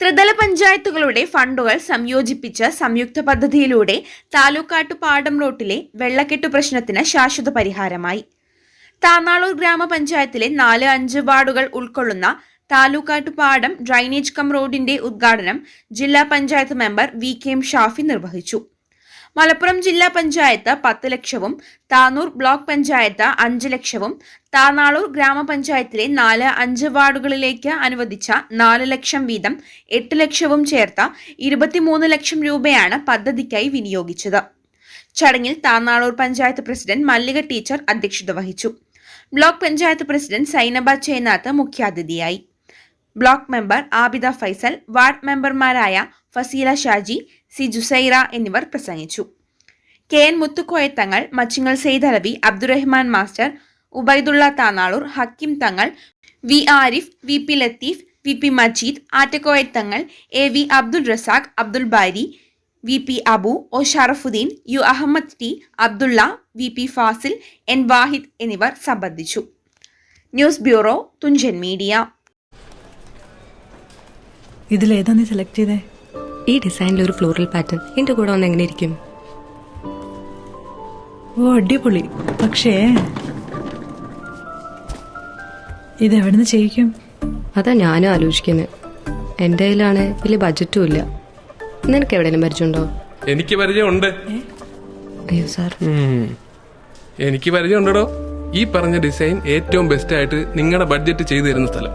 ത്രിതല പഞ്ചായത്തുകളുടെ ഫണ്ടുകൾ സംയോജിപ്പിച്ച സംയുക്ത പദ്ധതിയിലൂടെ താലൂക്കാട്ടു പാടം റോട്ടിലെ വെള്ളക്കെട്ടു പ്രശ്നത്തിന് ശാശ്വത പരിഹാരമായി. താന്നാളൂർ ഗ്രാമപഞ്ചായത്തിലെ നാല് അഞ്ച് വാർഡുകൾ ഉൾക്കൊള്ളുന്ന താലൂക്കാട്ടു പാടം ഡ്രൈനേജ് കം റോഡിന്റെ ഉദ്ഘാടനം ജില്ലാ panchayat member V K M Shafi നിർവഹിച്ചു. മലപ്പുറം ജില്ലാ പഞ്ചായത്ത് പത്ത് ലക്ഷവും താനൂർ ബ്ലോക്ക് പഞ്ചായത്ത് അഞ്ച് ലക്ഷവും താനാളൂർ ഗ്രാമപഞ്ചായത്തിലെ നാല് അഞ്ച് വാർഡുകളിലേക്ക് അനുവദിച്ച നാല് ലക്ഷം വീതം എട്ട് ലക്ഷവും ചേർത്ത ഇരുപത്തിമൂന്ന് ലക്ഷം രൂപയാണ് പദ്ധതിക്കായി വിനിയോഗിച്ചത്. ചടങ്ങിൽ താനാളൂർ പഞ്ചായത്ത് പ്രസിഡന്റ് മല്ലിക ടീച്ചർ അധ്യക്ഷത വഹിച്ചു. ബ്ലോക്ക് പഞ്ചായത്ത് പ്രസിഡന്റ് സൈനബ ചേനാത്ത് മുഖ്യാതിഥിയായി. Block member Abida Faisal ward മെമ്പർമാരായ ഫസീല ഷാജി സി ജുസൈറ എന്നിവർ പ്രസംഗിച്ചു. K N Muthukoyathangal Machingal Saidalavi Abdurahman master Ubaidulla Tanalur Hakkim Thangal V Arif V P Latheef V P Majeed Attakoyathangal A V Abdul Razak Abdul Bari V P Abu O Sharafudheen U Ahammed T Abdulla V P Fasil N Wahid എന്നിവർ സംബന്ധിച്ചു. News bureau Thunchan media. ഇതിലേതാ നീ select ചെയ്തേ? ഈ ഡിസൈനിൽ ഒരു floral pattern എന്റെ കൂടെ ഒന്ന് എങ്ങനെ ഇരിക്കും? ഓ അടിപൊളി. പക്ഷേ ഇത് എവിടുന്ന് ചെയ്യിക്കും? അതാ ഞാനും ആലോചിക്കുന്നത് എന്റെ കയ്യിലാണ് വലിയ ബഡ്ജറ്റും ഇല്ല. നിനക്ക് എവിടെയെങ്കിലും പരിചയമുണ്ടോ? എനിക്ക് പരിചയമുണ്ട്. അയ്യോ സാർ. എനിക്ക് പരിചയമുണ്ടോ ഈ പറഞ്ഞ ഡിസൈൻ ഏറ്റവും ബെസ്റ്റ് ആയിട്ട് നിങ്ങളുടെ ബഡ്ജറ്റ് ചെയ്തു തരുന്ന സ്ഥലം.